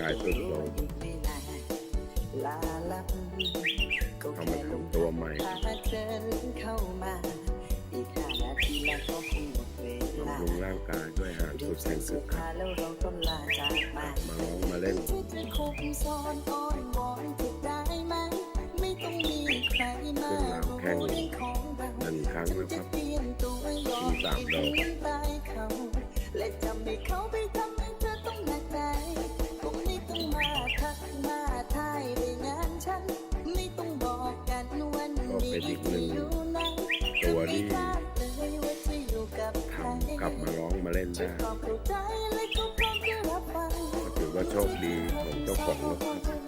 กายเพิ่มลงเข้ามทำตัวใหม่บำรุงร่างกายด้วยหาตัวแสงสุขครัมาล้องมาเล่นขึ้นหลังแข้งหนึ่งครั้งนะครับสามดอก อีกหนึ่งตัวนี้ทำกลับมาร้องมาเล่นได้ถือว่าโชคดีของเจ้าของรถ